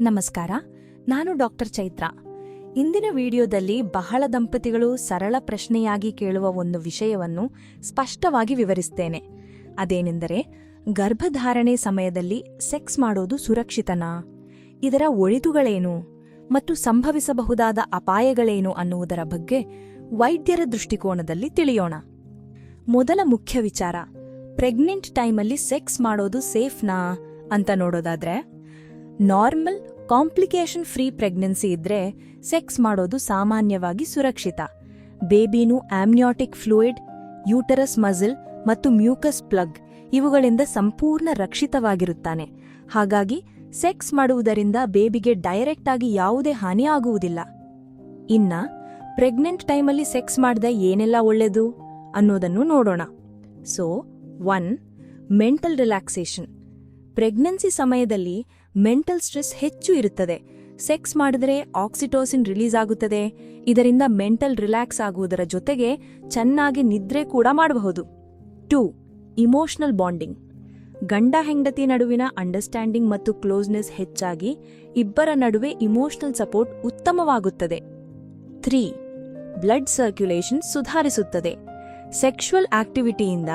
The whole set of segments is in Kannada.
ನಮಸ್ಕಾರ, ನಾನು ಡಾಕ್ಟರ್ ಚೈತ್ರ. ಇಂದಿನ ವಿಡಿಯೋದಲ್ಲಿ ಬಹಳ ದಂಪತಿಗಳು ಸರಳ ಪ್ರಶ್ನೆಯಾಗಿ ಕೇಳುವ ಒಂದು ವಿಷಯವನ್ನು ಸ್ಪಷ್ಟವಾಗಿ ವಿವರಿಸ್ತೇನೆ. ಅದೇನೆಂದರೆ, ಗರ್ಭಧಾರಣೆ ಸಮಯದಲ್ಲಿ ಸೆಕ್ಸ್ ಮಾಡೋದು ಸುರಕ್ಷಿತನಾ? ಇದರ ಒಳಿತುಗಳೇನು? ಮತ್ತು ಸಂಭವಿಸಬಹುದಾದ ಅಪಾಯಗಳೇನು ಅನ್ನುವುದರ ಬಗ್ಗೆ ವೈದ್ಯರ ದೃಷ್ಟಿಕೋನದಲ್ಲಿ ತಿಳಿಯೋಣ. ಮೊದಲ ಮುಖ್ಯ ವಿಚಾರ, ಪ್ರೆಗ್ನೆಂಟ್ ಟೈಮಲ್ಲಿ ಸೆಕ್ಸ್ ಮಾಡೋದು ಸೇಫ್ನಾ ಅಂತ ನೋಡೋದಾದ್ರೆ ನಾರ್ಮಲ್ ಕಾಂಪ್ಲಿಕೇಶನ್ ಫ್ರೀ ಪ್ರೆಗ್ನೆನ್ಸಿ ಇದ್ರೆ ಸೆಕ್ಸ್ ಮಾಡೋದು ಸಾಮಾನ್ಯವಾಗಿ ಸುರಕ್ಷಿತ. ಬೇಬಿನೂ ಆಮ್ನಿಯಾಟಿಕ್ ಫ್ಲೂಯಿಡ್, ಯೂಟರಸ್ ಮಜಲ್ ಮತ್ತು ಮ್ಯೂಕಸ್ ಪ್ಲಗ್ ಇವುಗಳಿಂದ ಸಂಪೂರ್ಣ ರಕ್ಷಿತವಾಗಿರುತ್ತಾನೆ. ಹಾಗಾಗಿ ಸೆಕ್ಸ್ ಮಾಡುವುದರಿಂದ ಬೇಬಿಗೆ ಡೈರೆಕ್ಟ್ ಆಗಿ ಯಾವುದೇ ಹಾನಿ ಆಗುವುದಿಲ್ಲ. ಇನ್ನ, ಪ್ರೆಗ್ನೆಂಟ್ ಟೈಮಲ್ಲಿ ಸೆಕ್ಸ್ ಮಾಡಿದ ಏನೆಲ್ಲ ಒಳ್ಳೆಯದು ಅನ್ನೋದನ್ನು ನೋಡೋಣ. So, one, mental relaxation. Pregnancy ಸಮಯದಲ್ಲಿ ಮೆಂಟಲ್ ಸ್ಟ್ರೆಸ್ ಹೆಚ್ಚು ಇರುತ್ತದೆ. ಸೆಕ್ಸ್ ಮಾಡಿದರೆ ಆಕ್ಸಿಟೋಸಿನ್ ರಿಲೀಸ್ ಆಗುತ್ತದೆ. ಇದರಿಂದ ಮೆಂಟಲ್ ರಿಲ್ಯಾಕ್ಸ್ ಆಗುವುದರ ಜೊತೆಗೆ ಚೆನ್ನಾಗಿ ನಿದ್ರೆ ಕೂಡ ಮಾಡಬಹುದು. Two, emotional bonding. ಗಂಡ ಹೆಂಡತಿ ನಡುವಿನ ಅಂಡರ್ಸ್ಟ್ಯಾಂಡಿಂಗ್ ಮತ್ತು ಕ್ಲೋಸ್ನೆಸ್ ಹೆಚ್ಚಾಗಿ ಇಬ್ಬರ ನಡುವೆ ಇಮೋಷನಲ್ ಸಪೋರ್ಟ್ ಉತ್ತಮವಾಗುತ್ತದೆ. ತ್ರೀ ಬ್ಲಡ್ ಸರ್ಕ್ಯುಲೇಷನ್ ಸುಧಾರಿಸುತ್ತದೆ. ಸೆಕ್ಷುವಲ್ ಆಕ್ಟಿವಿಟಿಯಿಂದ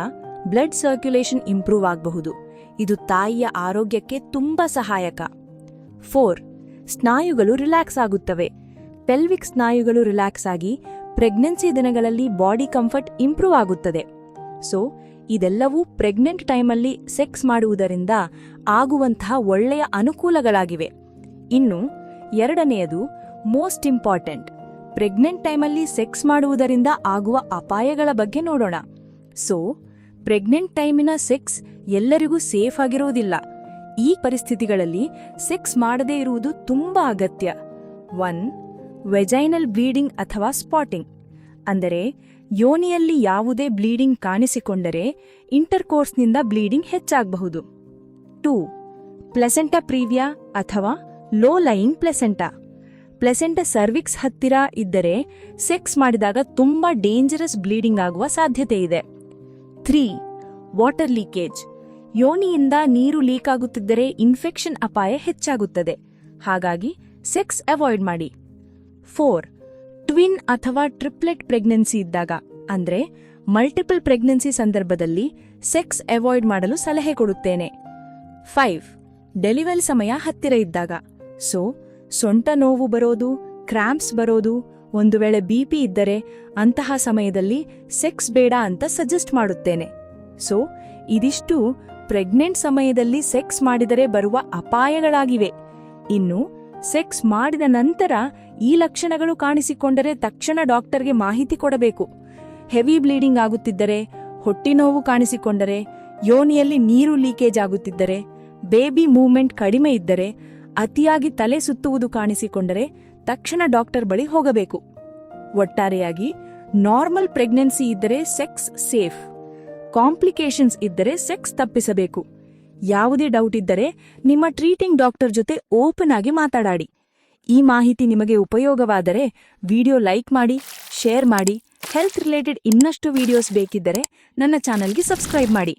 ಬ್ಲಡ್ ಸರ್ಕ್ಯುಲೇಷನ್ ಇಂಪ್ರೂವ್ ಆಗಬಹುದು. ಇದು ತಾಯಿಯ ಆರೋಗ್ಯಕ್ಕೆ ತುಂಬಾ ಸಹಾಯಕ. ಫೋರ್, ಸ್ನಾಯುಗಳು ರಿಲ್ಯಾಕ್ಸ್ ಆಗುತ್ತವೆ. ಪೆಲ್ವಿಕ್ ಸ್ನಾಯುಗಳು ರಿಲ್ಯಾಕ್ಸ್ ಆಗಿ ಪ್ರೆಗ್ನೆನ್ಸಿ ದಿನಗಳಲ್ಲಿ ಬಾಡಿ ಕಂಫರ್ಟ್ ಇಂಪ್ರೂವ್ ಆಗುತ್ತದೆ. ಸೊ, ಇದೆಲ್ಲವೂ ಪ್ರೆಗ್ನೆಂಟ್ ಟೈಮಲ್ಲಿ ಸೆಕ್ಸ್ ಮಾಡುವುದರಿಂದ ಆಗುವಂತಹ ಒಳ್ಳೆಯ ಅನುಕೂಲಗಳಾಗಿವೆ. ಇನ್ನು, ಎರಡನೆಯದು, ಮೋಸ್ಟ್ ಇಂಪಾರ್ಟೆಂಟ್, ಪ್ರೆಗ್ನೆಂಟ್ ಟೈಮಲ್ಲಿ ಸೆಕ್ಸ್ ಮಾಡುವುದರಿಂದ ಆಗುವ ಅಪಾಯಗಳ ಬಗ್ಗೆ ನೋಡೋಣ. ಸೊ ಪ್ರೆಗ್ನೆಂಟ್ ಟೈಮಿನ ಸೆಕ್ಸ್ ಎಲ್ಲರಿಗೂ ಸೇಫ್ ಆಗಿರೋದಿಲ್ಲ. ಈ ಪರಿಸ್ಥಿತಿಗಳಲ್ಲಿ ಸೆಕ್ಸ್ ಮಾಡದೇ ಇರುವುದು ತುಂಬಾ ಅಗತ್ಯ. ಒನ್, ವೆಜೈನಲ್ ಬ್ಲೀಡಿಂಗ್ ಅಥವಾ ಸ್ಪಾಟಿಂಗ್. ಅಂದರೆ ಯೋನಿಯಲ್ಲಿ ಯಾವುದೇ ಬ್ಲೀಡಿಂಗ್ ಕಾಣಿಸಿಕೊಂಡರೆ ಇಂಟರ್ಕೋರ್ಸ್ನಿಂದ ಬ್ಲೀಡಿಂಗ್ ಹೆಚ್ಚಾಗಬಹುದು. ಟೂ, ಪ್ಲೆಸೆಂಟಾ ಪ್ರೀವಿಯಾ ಅಥವಾ low line placenta. Placenta cervix ಹತ್ತಿರ ಇದ್ದರೆ ಸೆಕ್ಸ್ ಮಾಡಿದಾಗ ತುಂಬಾ ಡೇಂಜರಸ್ ಬ್ಲೀಡಿಂಗ್ ಆಗುವ ಸಾಧ್ಯತೆ ಇದೆ. Three, water leakage. ಯೋನಿಯಿಂದ ನೀರು ಲೀಕ್ ಆಗುತ್ತಿದ್ದರೆ ಇನ್ಫೆಕ್ಷನ್ ಅಪಾಯ ಹೆಚ್ಚಾಗುತ್ತದೆ. ಹಾಗಾಗಿ ಸೆಕ್ಸ್ ಅವಾಯ್ಡ್ ಮಾಡಿ. ಫೋರ್, ಟ್ವಿನ್ ಅಥವಾ ಟ್ರಿಪ್ಲೆಟ್ ಪ್ರೆಗ್ನೆನ್ಸಿ ಇದ್ದಾಗ, ಅಂದ್ರೆ ಮಲ್ಟಿಪಲ್ ಪ್ರೆಗ್ನೆನ್ಸಿ ಸಂದರ್ಭದಲ್ಲಿ ಸೆಕ್ಸ್ ಅವಾಯ್ಡ್ ಮಾಡಲು ಸಲಹೆ ಕೊಡುತ್ತೇನೆ. ಫೈವ್ ಡೆಲಿವರಿ ಸಮಯ ಹತ್ತಿರ ಇದ್ದಾಗ. ಸೊ, ಸೊಂಟ ನೋವು ಬರೋದು, ಕ್ರಾಂಪ್ಸ್ ಬರೋದು ಒಂದು ವೇಳೆ ಬಿಪಿ ಇದ್ದರೆ ಅಂತಹ ಸಮಯದಲ್ಲಿ ಸೆಕ್ಸ್ ಬೇಡ ಅಂತ ಸಜೆಸ್ಟ್ ಮಾಡುತ್ತೇನೆ. ಸೊ ಇದಿಷ್ಟು ಪ್ರೆಗ್ನೆಂಟ್ ಸಮಯದಲ್ಲಿ ಸೆಕ್ಸ್ ಮಾಡಿದರೆ ಬರುವ ಅಪಾಯಗಳಾಗಿವೆ. ಇನ್ನು ಸೆಕ್ಸ್ ಮಾಡಿದ ನಂತರ ಈ ಲಕ್ಷಣಗಳು ಕಾಣಿಸಿಕೊಂಡರೆ ತಕ್ಷಣ ಡಾಕ್ಟರ್ಗೆ ಮಾಹಿತಿ ಕೊಡಬೇಕು. ಹೆವಿ ಬ್ಲೀಡಿಂಗ್ ಆಗುತ್ತಿದ್ದರೆ, ಹೊಟ್ಟಿನೋವು ಕಾಣಿಸಿಕೊಂಡರೆ, ಯೋನಿಯಲ್ಲಿ ನೀರು ಲೀಕೇಜ್ ಆಗುತ್ತಿದ್ದರೆ ಬೇಬಿ ಮೂವ್ಮೆಂಟ್ ಕಡಿಮೆ ಇದ್ದರೆ, ಅತಿಯಾಗಿ ತಲೆ ಸುತ್ತುವುದು ಕಾಣಿಸಿಕೊಂಡರೆ ತಕ್ಷಣ ಡಾಕ್ಟರ್ ಬಳಿ ಹೋಗಬೇಕು. ಒಟ್ಟಾರೆಯಾಗಿ ನಾರ್ಮಲ್ ಪ್ರೆಗ್ನೆನ್ಸಿ ಇದ್ದರೆ ಸೆಕ್ಸ್ ಸೇಫ್. ಕಾಂಪ್ಲಿಕೇಶನ್ಸ್ ಇದ್ದರೆ ಸೆಕ್ಸ್ ತಪ್ಪಿಸಬೇಕು. ಯಾವುದೇ ಡೌಟ್ ಇದ್ದರೆ ನಿಮ್ಮ ಟ್ರೀಟಿಂಗ್ ಡಾಕ್ಟರ್ ಜೊತೆ ಓಪನ್ ಆಗಿ ಮಾತಾಡಾಡಿ. ಈ ಮಾಹಿತಿ ನಿಮಗೆ ಉಪಯೋಗವಾದರೆ ವಿಡಿಯೋ ಲೈಕ್ ಮಾಡಿ, ಶೇರ್ ಮಾಡಿ. ಹೆಲ್ತ್ ರಿಲೇಟೆಡ್ ಇನ್ನಷ್ಟು ವಿಡಿಯೋಸ್ ಬೇಕಿದ್ದರೆ ನನ್ನ ಚಾನಲ್ಗೆ ಸಬ್ಸ್ಕ್ರೈಬ್ ಮಾಡಿ.